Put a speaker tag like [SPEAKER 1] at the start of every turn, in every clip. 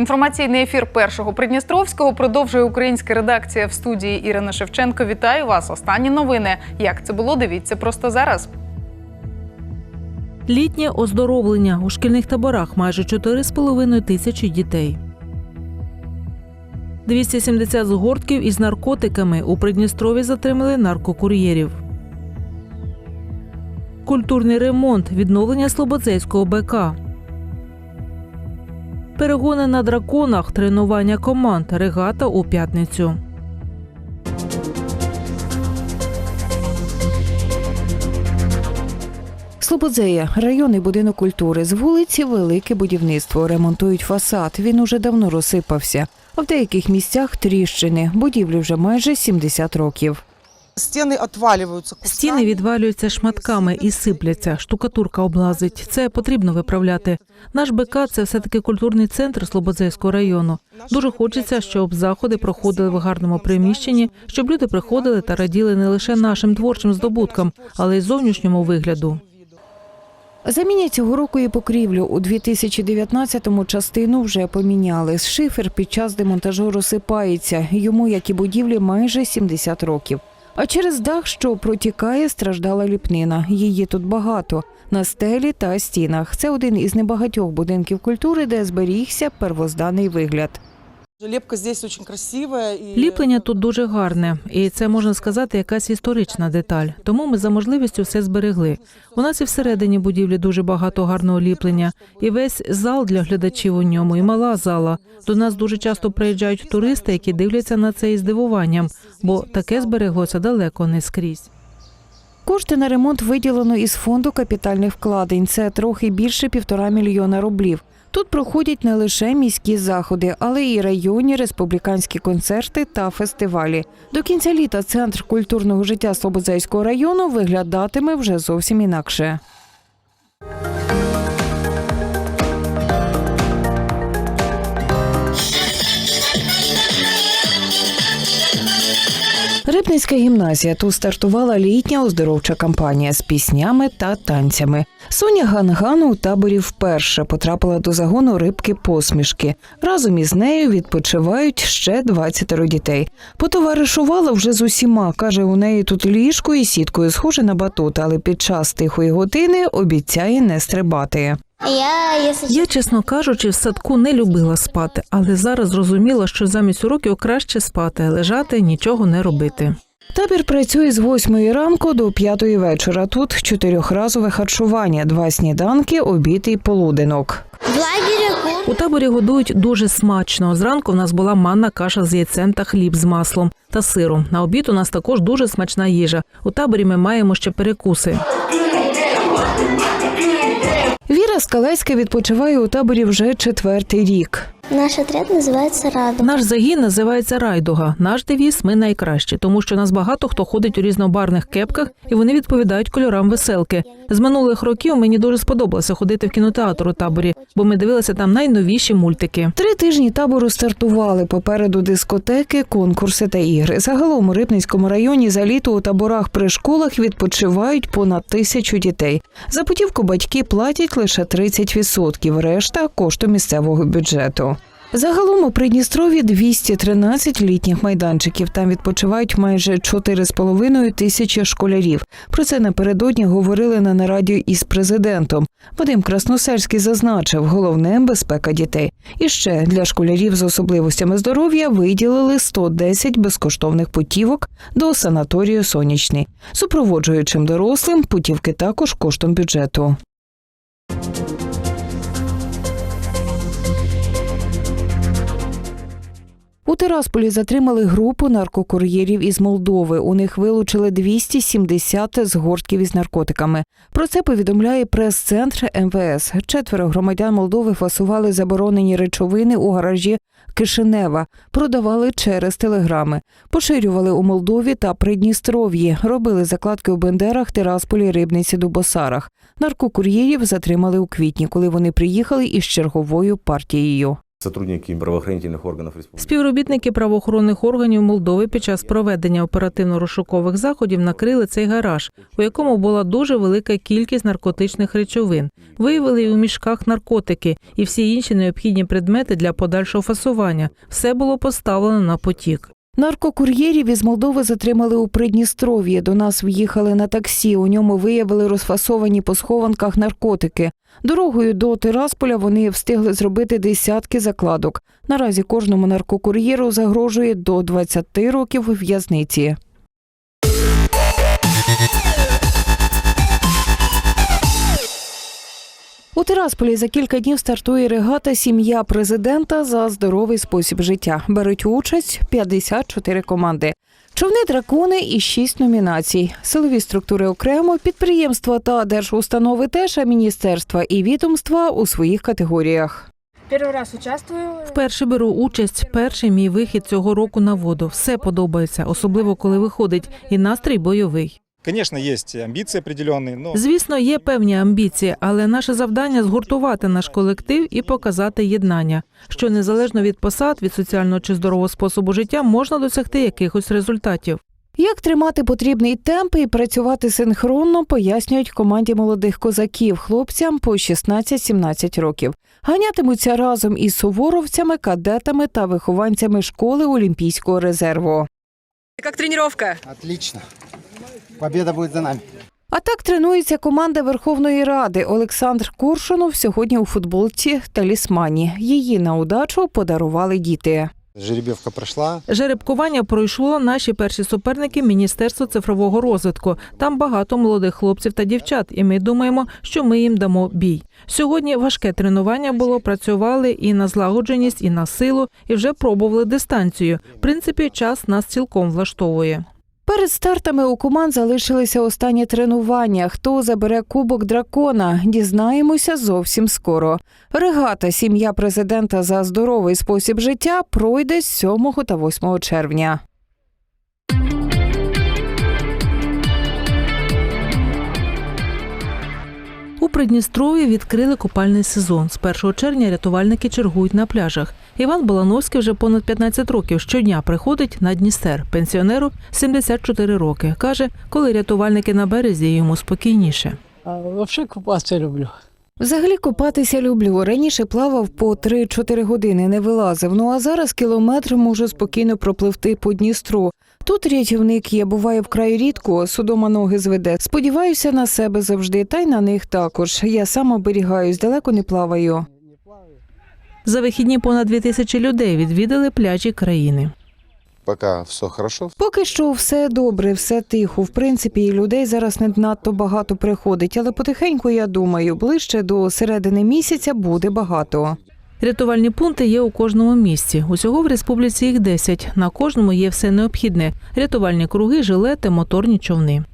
[SPEAKER 1] Інформаційний ефір першого Придністровського продовжує українська редакція в студії Ірина Шевченко. Вітаю вас. Останні новини. Як це було? Дивіться просто зараз.
[SPEAKER 2] Літнє оздоровлення у шкільних таборах майже 4,5 тисячі дітей. 270 згортків із наркотиками у Придністрові затримали наркокур'єрів. Культурний ремонт, відновлення Слободзейського БК. Перегони на драконах, тренування команд, регата у п'ятницю.
[SPEAKER 3] Слободзея, районний будинок культури. З вулиці велике будівництво. Ремонтують фасад. Він уже давно розсипався. А в деяких місцях тріщини. Будівлі вже майже 70 років.
[SPEAKER 4] Стіни отвалюються.
[SPEAKER 2] Стіни відвалюються шматками і сипляться. Штукатурка облазить. Це потрібно виправляти. Наш БК – це все таки культурний центр Слободзейського району. Дуже хочеться, щоб заходи проходили в гарному приміщенні, щоб люди приходили та раділи не лише нашим творчим здобуткам, але й зовнішньому вигляду.
[SPEAKER 3] Замінять цього року і покрівлю. У 2019-му частину вже поміняли. Шифер під час демонтажу розсипається. Йому, як і будівлі, майже 70 років. А через дах, що протікає, страждала ліпнина. Її тут багато на стелі та стінах. Це один із небагатьох будинків культури, де зберігся первозданий вигляд.
[SPEAKER 4] Лепка здесь очень красивая. И...
[SPEAKER 2] Ліплення тут дуже гарне, і це можна сказати якась історична деталь. Тому ми за можливістю все зберегли. У нас і всередині будівлі дуже багато гарного ліплення, і весь зал для глядачів у ньому, і мала зала. До нас дуже часто приїжджають туристи, які дивляться на це із здивуванням, бо таке збереглося далеко не скрізь.
[SPEAKER 3] Кошти на ремонт виділено із фонду капітальних вкладень. Це трохи більше півтора мільйона рублів. Тут проходять не лише міські заходи, але й районні республіканські концерти та фестивалі. До кінця літа центр культурного життя Слободзейського району виглядатиме вже зовсім інакше. Рибницька гімназія тут стартувала літня оздоровча кампанія з піснями та танцями. Соня Ганган у таборі вперше потрапила до загону рибки посмішки. Разом із нею відпочивають ще 20 дітей. Потоваришувала вже з усіма. каже, у неї тут ліжко і сіткою схоже на батут, але під час тихої години обіцяє не стрибати.
[SPEAKER 5] Я,
[SPEAKER 2] Я, чесно кажучи, в садку не любила спати, але зараз зрозуміла, що замість уроків краще спати, лежати, нічого не робити.
[SPEAKER 3] Табір працює з 8 ранку до 5 вечора. Тут чотирьохразове харчування, два сніданки, обід і полуденок.
[SPEAKER 5] в
[SPEAKER 2] У таборі годують дуже смачно. Зранку в нас була манна каша з яйцем та хліб з маслом та сиром. На обід у нас також дуже смачна їжа. У таборі ми маємо ще перекуси.
[SPEAKER 3] Віра Скалецька відпочиває у таборі вже четвертий рік.
[SPEAKER 5] Наш отряд называется Радуга.
[SPEAKER 2] Наш загін називається Райдуга. Наш девіз ми найкращі, тому що нас багато хто ходить у різнобарних кепках і вони відповідають кольорам веселки. З минулих років мені дуже сподобалося ходити в кінотеатр у таборі, бо ми дивилися там найновіші мультики.
[SPEAKER 3] Три тижні табору стартували. Попереду дискотеки, конкурси та ігри. Загалом у Рибницькому районі за літо у таборах при школах відпочивають понад тисячу дітей. За путівку батьки платять лише 30%, решта кошту місцевого бюджету. Загалом у Придністрові 213 літніх майданчиків. Там відпочивають майже 4,5 тисячі школярів. Про це напередодні говорили на нараді із президентом. Вадим Красносельський зазначив, головне безпека дітей. І ще для школярів з особливостями здоров'я виділили 110 безкоштовних путівок до санаторію Сонячний. Супроводжуючим дорослим путівки також коштом бюджету. Тирасполі затримали групу наркокур'єрів із Молдови. У них вилучили 270 згортків із наркотиками. Про це повідомляє прес-центр МВС. Четверо громадян Молдови фасували заборонені речовини у гаражі Кишинева, продавали через телеграми, поширювали у Молдові та Придністров'ї, робили закладки у Бендерах, Тирасполі, Рибниці, Дубосарах. Наркокур'єрів затримали у квітні, коли вони приїхали із черговою партією.
[SPEAKER 6] Сотрудники правоохранительных органов республики.
[SPEAKER 2] Співробітники правоохоронних органів Молдови під час проведення оперативно-розшукових заходів накрили цей гараж, у якому була дуже велика кількість наркотичних речовин. Виявили і у мішках наркотики і всі інші необхідні предмети для подальшого фасування. Все було поставлено на потік.
[SPEAKER 3] Наркокур'єрів із Молдови затримали у Придністров'ї. До нас в'їхали на таксі. У ньому виявили розфасовані по схованках наркотики. Дорогою до Тирасполя вони встигли зробити десятки закладок. Наразі кожному наркокур'єру загрожує до 20 років в'язниці. У Тирасполі за кілька днів стартує регата Сім'я президента за здоровий спосіб життя. Беруть участь 54 команди. Човни дракони і 6 номінацій. Силові структури окремо, підприємства та держустанови теж, а міністерства і відомства у своїх категоріях.
[SPEAKER 7] Первый раз участвую.
[SPEAKER 2] Вперше беру участь. Перший мій вихід цього року на воду. Все подобається, особливо коли виходить, і настрій бойовий.
[SPEAKER 8] Конечно, есть амбиции определенные, но
[SPEAKER 2] Звісно, є певні амбіції, але наше завдання згуртувати наш колектив і показати єднання, що незалежно від посад, від соціального чи здорового способу життя можна досягти якихось результатів.
[SPEAKER 3] Як тримати потрібний темп і працювати синхронно, пояснюють команді молодих козаків хлопцям по 16-17 років. Ганятимуться разом із суворовцями, кадетами та вихованцями школи Олімпійського резерву.
[SPEAKER 9] Как тренировка?
[SPEAKER 10] Отлично. Победа будет за нами.
[SPEAKER 3] А так тренується команда Верховної Ради. Олександр Коршунов сьогодні у футболці талісмані. Її на удачу подарували діти.
[SPEAKER 10] Жеребьевка прошла.
[SPEAKER 2] Жеребкування пройшло наші перші суперники Міністерство цифрового розвитку. Там багато молодих хлопців та дівчат, і ми думаємо, що ми їм дамо бій. Сьогодні важке тренування було. Працювали і на злагодженість, і на силу, і вже пробували дистанцію. В принципі, час нас цілком влаштовує.
[SPEAKER 3] Перед стартами у команд залишилися останні тренування. Хто забере кубок дракона? Дізнаємося зовсім скоро. Регата Сім'я президента за здоровий спосіб життя пройде з 7 та 8 червня.
[SPEAKER 2] У Придністров'ї відкрили купальний сезон. З 1 червня рятувальники чергують на пляжах. Іван Балановський вже понад 15 років щодня приходить на Дністер. Пенсіонеру 74 роки. Каже, коли рятувальники на березі, йому спокійніше.
[SPEAKER 11] Вообще купаться люблю.
[SPEAKER 3] Взагалі купатися люблю. Раніше плавав по 3-4 години, не вилазив. Ну а зараз кілометр можу спокійно пропливти по Дністру. Тут рятівник є, буває вкрай рідко, судома ноги зведе. Сподіваюся на себе завжди, та й на них також. Я сам оберігаюсь, далеко не плаваю.
[SPEAKER 2] За вихідні понад 2 тисячі людей відвідали пляжі країни.
[SPEAKER 10] Пока все хорошо.
[SPEAKER 3] Поки що все добре, все тихо. В принципі, і людей зараз не надто багато приходить, але потихеньку я думаю, ближче до середини місяця буде багато.
[SPEAKER 2] Рятувальні пункти є у кожному місці. Усього в республіці їх 10. На кожному є все необхідне: рятувальні круги, жилети, моторні човни.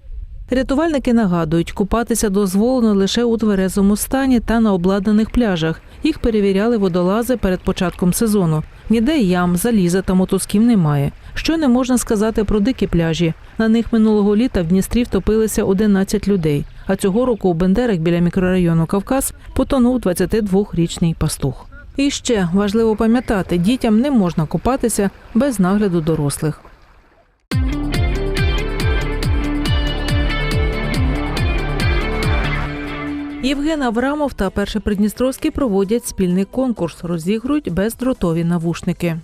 [SPEAKER 2] Рятувальники нагадують, купатися дозволено лише у тверезому стані та на обладнаних пляжах. Їх перевіряли водолази перед початком сезону. Ніде ям, заліза та мотузків немає. Що не можна сказати про дикі пляжі. На них минулого літа в Дністрі втопилися 11 людей. А цього року у Бендерах біля мікрорайону Кавказ потонув 22-річний пастух. І ще важливо пам'ятати, дітям не можна купатися без нагляду дорослих. Євген Аврамов та перший Придністровський проводять спільний конкурс, розігрують бездротові навушники.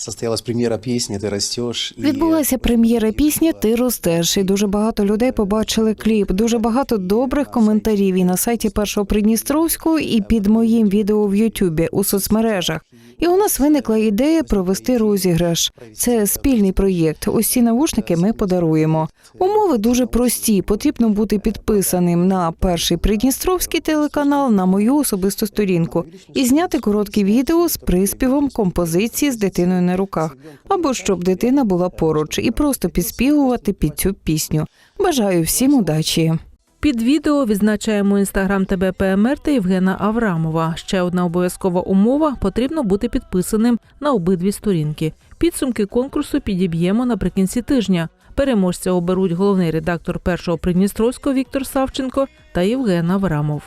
[SPEAKER 10] Состоялась прем'єра пісні Ти ростеш».
[SPEAKER 3] Відбулася прем'єра пісні Ти ростеш, і дуже багато людей побачили кліп. Дуже багато добрих коментарів і на сайті першого Придністровського, і під моїм відео в Ютубі у соцмережах. І у нас виникла ідея провести розіграш. Це спільний проєкт. Ці навушники ми подаруємо. Умови дуже прості. Потрібно бути підписаним на перший Придністровський телеканал на мою особисту сторінку і зняти коротке відео з приспівом композиції з дитиною на руках, або щоб дитина була поруч, і просто підспівувати під цю пісню. Бажаю всім удачі.
[SPEAKER 2] Під відео відзначаємо інстаграм ТБ ПМР та Євгена Аврамова. Ще одна обов'язкова умова потрібно бути підписаним на обидві сторінки. Підсумки конкурсу підіб'ємо наприкінці тижня. Переможця оберуть головний редактор першого Придністровського Віктор Савченко та Євген Аврамов.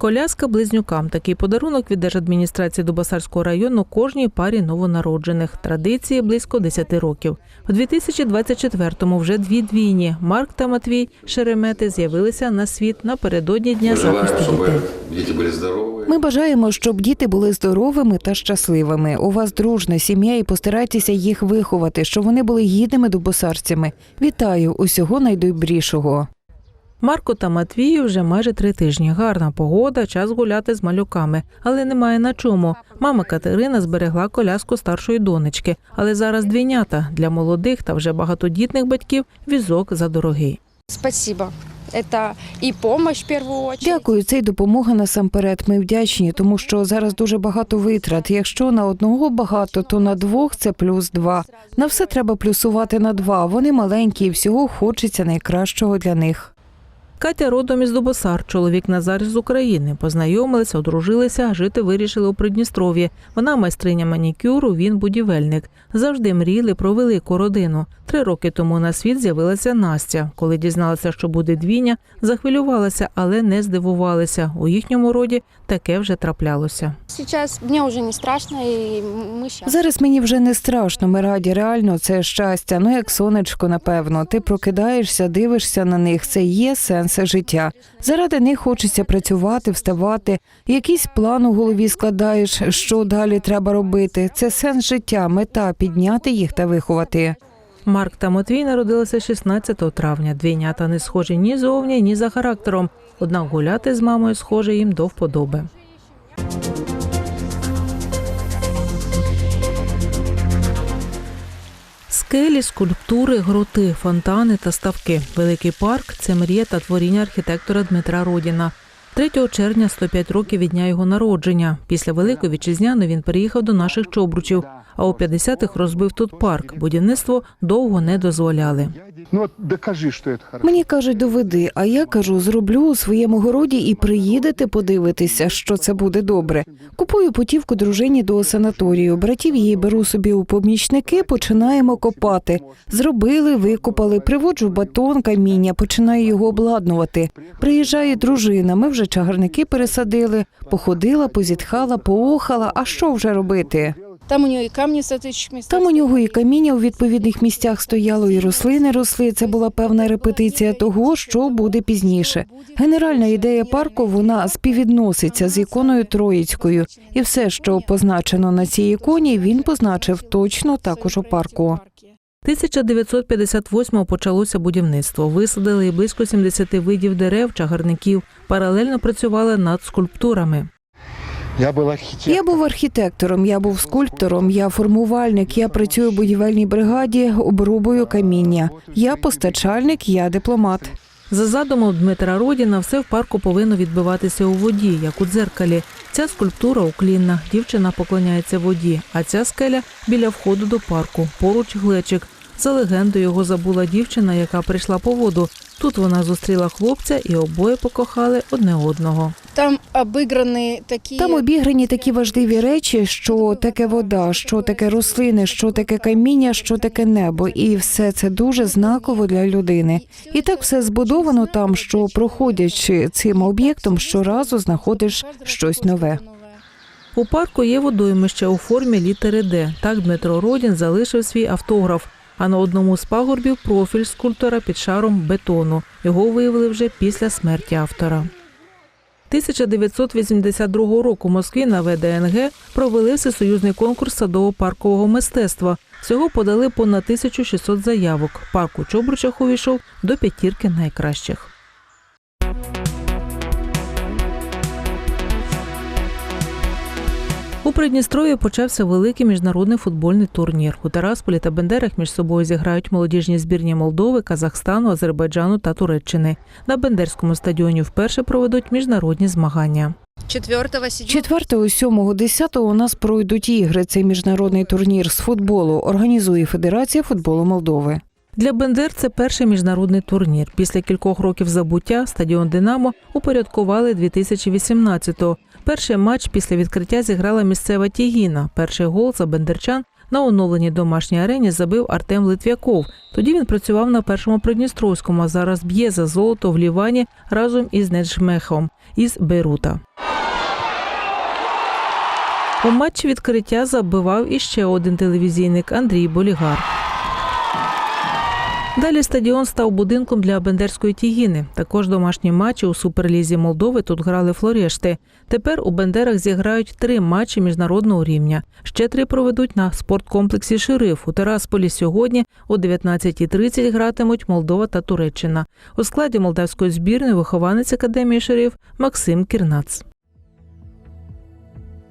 [SPEAKER 2] Коляска близнюкам. Такий подарунок від держадміністрації Дубасарського району кожній парі новонароджених. Традиції близько 10 років. У 2024-му вже дві двійні Марк та Матвій Шеремети з'явилися на світ напередодні дня захисту дітей.
[SPEAKER 6] дети были здоровы.
[SPEAKER 3] Ми бажаємо, щоб діти були здоровими та щасливими. У вас дружна сім'я і постарайтеся їх виховати, щоб вони були гідними дубосарцями. Вітаю усього найдобрішого.
[SPEAKER 2] Марко та Матвію вже майже три тижні. Гарна погода, час гуляти з малюками, але немає на чому. Мама Катерина зберегла коляску старшої донечки, але зараз двійнята для молодих та вже багатодітних батьків візок задорогий.
[SPEAKER 9] Спасибо. Это и помощь в первую очередь.
[SPEAKER 3] Дякую, це й допомога насамперед. Ми вдячні, тому що зараз дуже багато витрат. Якщо на одного багато, то на двох це плюс два. На все треба плюсувати на два. Вони маленькі, і всього хочеться найкращого для них.
[SPEAKER 2] Катя родом із Дубосар, чоловік Назар з України. Познайомилися, одружилися, жити вирішили у Придністров'ї. Вона майстриня манікюру, він будівельник. Завжди мріяли про велику родину. Три роки тому на світ з'явилася Настя. Коли дізналася, що буде двійня, захвилювалася, але не здивувалися. У їхньому роді таке вже траплялося.
[SPEAKER 5] Сейчас мне уже не страшно, и мы сейчас.
[SPEAKER 3] Зараз мені вже не страшно. Ми раді, реально це щастя. Ну як сонечко, напевно. Ти прокидаєшся, дивишся на них. Це є сенс життя. Заради них хочеться працювати, вставати. Якийсь план у голові складаєш, що далі треба робити. Це сенс життя, мета підняти їх та виховати.
[SPEAKER 2] Марк та Матвій народилися 16 травня. Двійнята не схожі ні зовні, ні за характером. Однак гуляти з мамою схоже їм до вподоби. Скелі, скульптури, гроти, фонтани та ставки. Великий парк це мрія та творіння архітектора Дмитра Родіна. 3 червня 105 років від дня його народження. Після Великої вітчизняної він переїхав до наших Чобручів, а у 50-х розбив тут парк. Будівництво довго не дозволяли.
[SPEAKER 10] Ну докажи, что это хорошо.
[SPEAKER 3] Мені кажуть, доведи, а я кажу, зроблю у своєму городі і приїдете подивитися, що це буде добре. Купую путівку дружині до санаторію. Братів її беру собі у помічники, починаємо копати. Зробили, викопали, приводжу батон, каміння, починаю його обладнувати. Приїжджає дружина. Ми вже чагарники пересадили, походила, позітхала, поохала. А що вже робити?
[SPEAKER 9] Там у и камни в.
[SPEAKER 3] Там у нього і каміння у відповідних місцях стояло, і рослини росли. Це була певна репетиція того, що буде пізніше. Генеральна ідея парку вона співвідноситься з іконою Троїцькою, і все, що позначено на цій іконі, він позначив точно також у парку.
[SPEAKER 2] 1958-го почалося будівництво. Висадили і близько 70 видів дерев, чагарників. Паралельно працювали над скульптурами.
[SPEAKER 10] Я был архитектором.
[SPEAKER 3] Я був архітектором, я був скульптором, я формувальник, я працюю в будівельній бригаді, обрубую каміння. Я постачальник, я дипломат.
[SPEAKER 2] За задумом Дмитра Родіна, все в парку повинно відбиватися у воді, як у дзеркалі. Ця скульптура уклінна, дівчина поклоняється воді, а ця скеля біля входу до парку. Поруч глечик. За легендою його забула дівчина, яка прийшла по воду. Тут вона зустріла хлопця і обоє покохали одне одного.
[SPEAKER 9] Там обыграны такие...
[SPEAKER 3] Там обіграні такі важливі речі, що таке вода, що таке рослини, що таке каміння, що таке небо, і все це дуже знаково для людини. І так все збудовано там, що проходячи цим об'єктом, щоразу знаходиш щось нове.
[SPEAKER 2] У парку є водоймище у формі літери Д. Так Дмитро Родін залишив свій автограф. А на одному з пагорбів профіль скульптора під шаром бетону. Його виявили вже після смерті автора. 1982 року в Москві на ВДНГ провели всесоюзний конкурс садово-паркового мистецтва. Всього подали понад 1600 заявок. Парк у Чобручах увійшов до п'ятірки найкращих. У Придністров'ї почався великий міжнародний футбольний турнір. У Тарасполі та Бендерах між собою зіграють молодіжні збірні Молдови, Казахстану, Азербайджану та Туреччини. На Бендерському стадіоні вперше проведуть міжнародні змагання.
[SPEAKER 9] 4 7
[SPEAKER 3] 4, 7, 10 у нас пройдуть ігри. Цей міжнародний турнір з футболу організує Федерація футболу Молдови.
[SPEAKER 2] Для Бендер це перший міжнародний турнір. Після кількох років забуття стадіон Динамо упорядкували 2018-го. Перший матч після відкриття зіграла місцева Тігіна. Перший гол за бендерчан на оновленій домашній арені забив Артем Литвяков. Тоді він працював на першому Придністровському, а зараз б'є за золото в Лівані разом із Неджмехом із Бейрута. У матчі відкриття забивав іще один телевізійник Андрій Болігар. Далі стадіон став будинком для Бендерської тігіни. Також домашні матчі у Суперлізі Молдови тут грали флорешти. Тепер у Бендерах зіграють три матчі міжнародного рівня. Ще три проведуть на спорткомплексі Шериф. У Терасполі сьогодні о 19.30 гратимуть Молдова та Туреччина. У складі молдавської збірної вихованець академії Шериф Максим Кірнац.